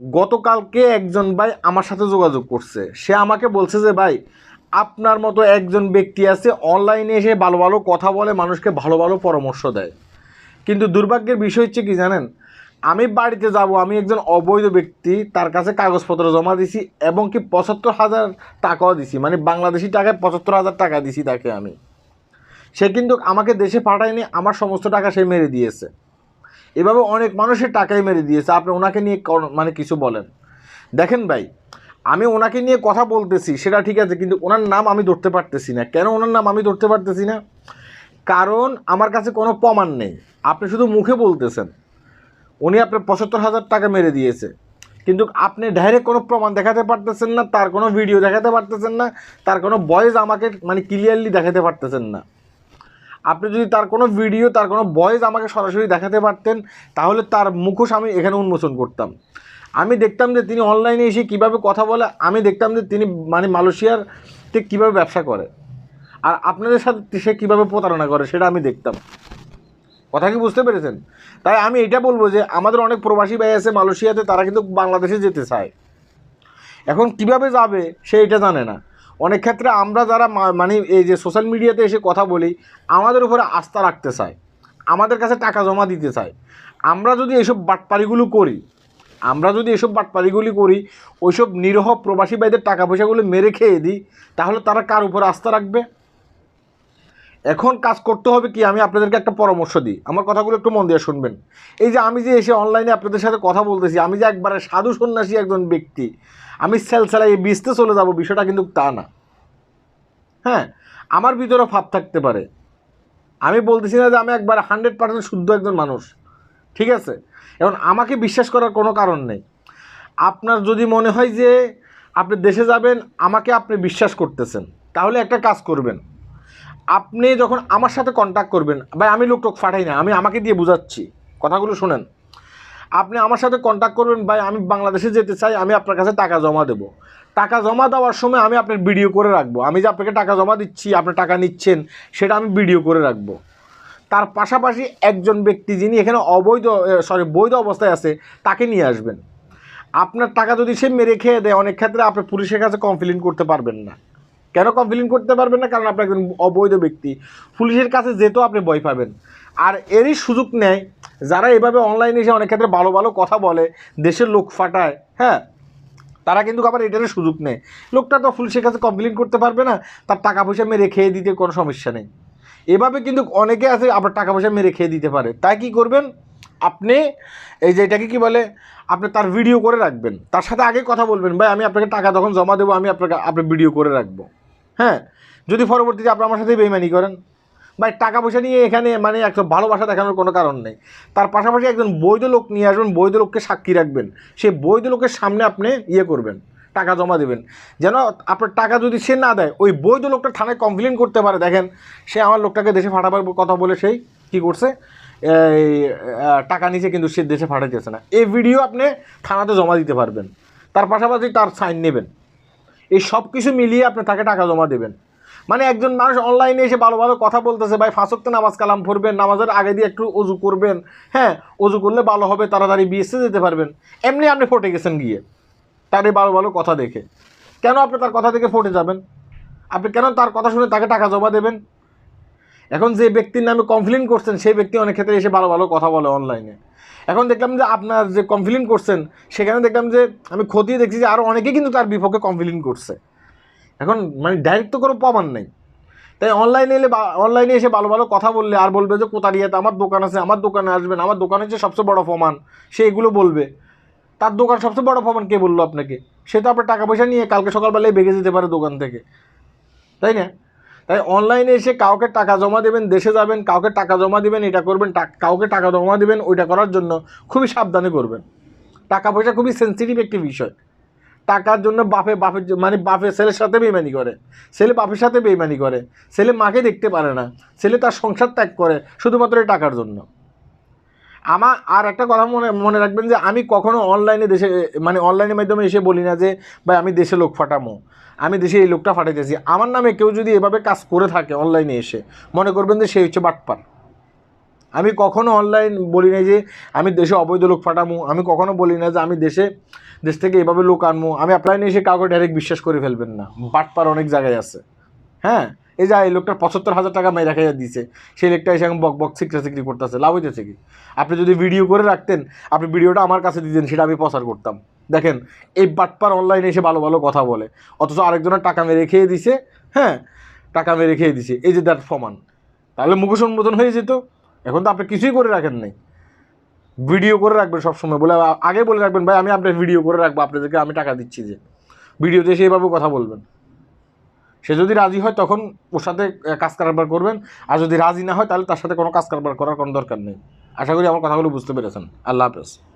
গতকালকে একজন ভাই আমার সাথে যোগাযোগ করছে। সে আমাকে বলছে যে, ভাই, আপনার মতো একজন ব্যক্তি আছে, অনলাইনে এসে ভালো ভালো কথা বলে, মানুষকে ভালো ভালো পরামর্শ দেয়। কিন্তু দুর্ভাগ্যের বিষয় হচ্ছে কি জানেন? আমি বাড়িতে যাব, আমি একজন অবৈধ ব্যক্তি, তার কাছে কাগজপত্র জমা দিছি এবং কি পঁচাত্তর হাজার টাকাও দিছি। মানে বাংলাদেশি টাকায় পঁচাত্তর হাজার টাকা দিছি তাকে আমি। সে কিন্তু আমাকে দেশে পাঠায়নি, আমার সমস্ত টাকা সে মেরে দিয়েছে। এভাবে অনেক মানুষের টাকাই মেরে দিয়েছে। আপনি ওনাকে নিয়ে মানে কিছু বলেন। দেখেন ভাই, আমি ওনাকে নিয়ে কথা বলতেছি, সেটা ঠিক আছে, কিন্তু ওনার নাম আমি ধরতে পারতেছি না। কেন ওনার নাম আমি ধরতে পারতেছি না? কারণ আমার কাছে কোনো প্রমাণ নেই। আপনি শুধু মুখে বলতেছেন, উনি আপনার পঁচাত্তর হাজার টাকা মেরে দিয়েছে। কিন্তু আপনি ডাইরেক্ট কোনো প্রমাণ দেখাতে পারতেছেন না, তার কোনো ভিডিও দেখাতে পারতেছেন না, তার কোনো ভয়েস আমাকে মানে ক্লিয়ারলি দেখাতে পারতেছেন না। আপনি যদি তার কোনো ভিডিও তার কোনো ভয়েস আমাকে সরাসরি দেখাতে পারতেন, তাহলে তার মুখোশ আমি এখানে উন্মোচন করতাম। আমি দেখতাম যে তিনি অনলাইনে এসে কীভাবে কথা বলে, আমি দেখতাম যে তিনি মানে মালয়েশিয়ার তে কীভাবে ব্যবসা করে। আর আপনাদের সাথে সে কীভাবে প্রতারণা করে, সেটা আমি দেখতাম। কথা কি বুঝতে পেরেছেন? তাই আমি এটা বলব যে, আমাদের অনেক প্রবাসী ভাই আছে মালয়েশিয়াতে, তারা কিন্তু বাংলাদেশে যেতে চায়। এখন কীভাবে যাবে, সে এটা জানে না। অনেক ক্ষেত্রে আমরা যারা মানে এই যে সোশ্যাল মিডিয়াতে এসে কথা বলি, আমাদের উপরে আস্থা রাখতে চায়, আমাদের কাছে টাকা জমা দিতে চায়। আমরা যদি এসব বাটপারিগুলো করি, আমরা যদি এসব বাটপারিগুলি করি, ওইসব নিরহ প্রবাসী ভাইদের টাকা পয়সাগুলো মেরে খেয়ে দিই, তাহলে তারা কার উপর আস্থা রাখবে? এখন কাজ করতে হবে কি? আমি আপনাদেরকে একটা পরামর্শ দিই। আমার কথাগুলো একটু মন দিয়ে শুনবেন। এই যে আমি যে এসে অনলাইনে আপনাদের সাথে কথা বলতেছি, আমি যে একবারে সাধু সন্ন্যাসী একজন ব্যক্তি, আমি সেল সেলাই বিচতে চলে যাব, বিষয়টা কিন্তু তা না। হ্যাঁ? আমার ভিতরে ভাব থাকতে পারে। আমি বলতেছি না যে আমি একবার হান্ড্রেড পার্সেন্ট শুদ্ধ একজন মানুষ। ঠিক আছে? এখন আমাকে বিশ্বাস করার কোনো কারণ নেই। আপনার যদি মনে হয় যে আপনি দেশে যাবেন, আমাকে আপনি বিশ্বাস করতেছেন, তাহলে একটা কাজ করবেন। আপনি যখন আমার সাথে কন্ট্যাক্ট করবেন, ভাই, আমি লোক টোক পাঠাই না, আমি আমাকে দিয়ে বুঝাচ্ছি। কথাগুলো শোনেন। আপনি আমার সাথে কন্ট্যাক্ট করবেন, ভাই, আমি বাংলাদেশে যেতে চাই, আমি আপনার কাছে টাকা জমা দেবো। টাকা জমা দেওয়ার সময় আমি আপনার ভিডিও করে রাখব। আমি যে আপনাকে টাকা জমা দিচ্ছি, আপনি টাকা নিচ্ছেন, সেটা আমি ভিডিও করে রাখব। তার পাশাপাশি একজন ব্যক্তি যিনি এখানে অবৈধ সরি বৈধ অবস্থায় আছে, তাকে নিয়ে আসবেন। আপনার টাকা যদি সে মেরে খেয়ে দেয়, অনেক ক্ষেত্রে আপনি পুলিশের কাছে কমপ্লেন করতে পারবেন না। কেন কমপ্লেন করতে পারবেন না? কারণ আপনি একজন অবৈধ ব্যক্তি। পুলিশের কাছে যেতেও আপনি ভয় পাবেন। আর এরই সুযোগ নেয়, যারা এভাবে অনলাইনে এসে অনেক ক্ষেত্রে ভালো ভালো কথা বলে, দেশের লোক ফাটায় হ্যাঁ? তারা কিন্তু আবার এটারও সুযোগ নেয়। লোকটা তো পুলিশের কাছে কমপ্লেন করতে পারবে না, তার টাকা পয়সা মেরে খেয়ে দিতে, কোনো সমস্যা নেই। এভাবে কিন্তু অনেকে আছে আপনার টাকা পয়সা মেরে খেয়ে দিতে পারে। তাই কি করবেন? আপনি এই যে এটাকে কী বলে? আপনি তার ভিডিও করে রাখবেন। তার সাথে আগে কথা বলবেন, ভাই, আমি আপনাকে টাকা তখন জমা দেবো, আমি আপনাকে, আপনার ভিডিও করে রাখব। হ্যাঁ যদি পরবর্তীতে আপনি আমার সাথে বেইমানি করেন, ভাই, টাকা পয়সা নিয়ে এখানে মানে একটা ভালোবাসা দেখানোর কোনো কারণ নেই। তার পাশাপাশি একজন বৈধ লোক নিয়ে আসবেন, বৈধ লোককে সাক্ষী রাখবেন। সেই বৈধ লোকের সামনে আপনি ইয়ে করবেন, টাকা জমা দেবেন। যেন আপনার টাকা যদি সে না দেয়, ওই বৈধ লোকটা থানায় কমপ্লেন করতে পারে। দেখেন, সে আমার লোকটাকে দেশে ফাটাবার কথা বলে সেই কী করছে? এই টাকা নিচে কিন্তু সে দেশে ফাটাইতেছে না। এই ভিডিও আপনি থানাতে জমা দিতে পারবেন। তার পাশাপাশি তার সাইন নেবেন। এই সব কিছু মিলিয়ে আপনি তাকে টাকা জমা দেবেন। মানে একজন মানুষ অনলাইনে এসে ভালো ভালো কথা বলতেছে, ভাই ফাঁসক্ত নামাজ কালাম পড়বেন, নামাজের আগে দিয়ে একটু অজু করবেন হ্যাঁ অজু করলে ভালো হবে, তাড়াতাড়ি বিএসসি যেতে পারবেন। এমনি আপনি ফটে গেছেন গিয়ে, তার এই ভালো ভালো কথা দেখে। কেন আপনি তার কথা দেখে ফটে যাবেন? আপনি কেন তার কথা শুনে তাকে টাকা জমা দেবেন? এখন যে ব্যক্তির নামে কমপ্লেন করছেন, সেই ব্যক্তি অনেক ক্ষেত্রে এসে ভালো ভালো কথা বলে অনলাইনে এখন দেখলাম যে আপনার যে কমপ্লেন করছেন, সেখানে দেখলাম যে আমি খতিয়ে দেখছি যে আরও অনেকেই কিন্তু তার বিপক্ষে কমপ্লেন করছে। এখন মানে ডাইরেক্ট তো কোনো প্রমাণ নেই। তাই অনলাইনে এলে অনলাইনে এসে ভালো ভালো কথা বললে আর বলবে যে কোতারিয়াতে আমার দোকান আছে, আমার দোকানে আসবেন, আমার দোকান হচ্ছে সবচেয়ে বড় প্রমাণ, সে এগুলো বলবে। তার দোকান সবচেয়ে বড় প্রমাণ কে বলল আপনাকে? সে তো আপনার টাকা পয়সা নিয়ে কালকে সকালবেলায় বেগে যেতে পারে দোকান থেকে। তাই না? তাই অনলাইনে এসে কাউকে টাকা জমা দেবেন, দেশে যাবেন, কাউকে টাকা জমা দেবেন, এটা করবেন কাউকে টাকা জমা দেবেন, ওইটা করার জন্য খুবই সাবধানে করবেন। টাকা পয়সা খুবই সেন্সিটিভ একটি বিষয়। টাকার জন্য বাপে বাপের মানে বাপে ছেলের সাথে বেইমানি করে। ছেলে বাপের সাথে বেইমানি করে। ছেলে মাকে দেখতে পারে না। ছেলে তার সংসার ত্যাগ করে শুধুমাত্র টাকার জন্য। আমার আর একটা কথা মনে মনে রাখবেন যে আমি কখনো অনলাইনে দেশে মানে অনলাইনের মাধ্যমে এসে বলি না যে ভাই আমি দেশে লোক ফাটামো। আমি দেশে এই লোকটা ফাটাইতেছি। আমার নামে কেউ যদি এভাবে কাজ করে থাকে অনলাইনে এসে মনে করবেন যে সে হচ্ছে বাটপার। আমি কখনো অনলাইন বলি না যে আমি দেশে অবৈধ লোক ফাটামো। আমি কখনো বলি না যে আমি দেশে দেশ থেকে এভাবে লোক আনব আমি অ্যাপ্লাই এসে কাউকে ডাইরেক্ট বিশ্বাস করে ফেলবেন না। বাটপার অনেক জায়গায় আছে। হ্যাঁ? এই যা এই লোকটার পঁচাত্তর হাজার টাকা মেয়ে রেখে দিছে, সেই লোকটা এসে এখন বক বক সিকটা সিকরি করতেছে, লাভ হইতেছে কি? আপনি যদি ভিডিও করে রাখতেন, আপনি ভিডিওটা আমার কাছে দিতেন, সেটা আমি প্রচার করতাম। দেখেন, এই বাটপার অনলাইনে এসে ভালো ভালো কথা বলে, অথচ আরেকজনের টাকা মেরে খেয়ে দিছে হ্যাঁ টাকা মেরে খেয়ে দিছে, এই যে দ্যাট প্রমাণ। তাহলে মুখোশ উন্মোচন হয়ে যেত, এখন তো আপনি কিছুই করে রাখেন নাই। ভিডিও করে রাখবেন সবসময়, বলে আগে বলে রাখবেন, ভাই, আমি আপনার ভিডিও করে রাখব, আপনাদেরকে আমি টাকা দিচ্ছি যে। ভিডিওতে এসে এভাবে কথা বলবেন। সে যদি রাজি হয় তখন ওর সাথে কাজ কারবার করবেন। আর যদি রাজি না হয় তাহলে তার সাথে কোনো কাজ কারবার করার কোনো দরকার নেই। আশা করি আমার কথাগুলো বুঝতে পেরেছেন। আল্লাহ হাফেজ।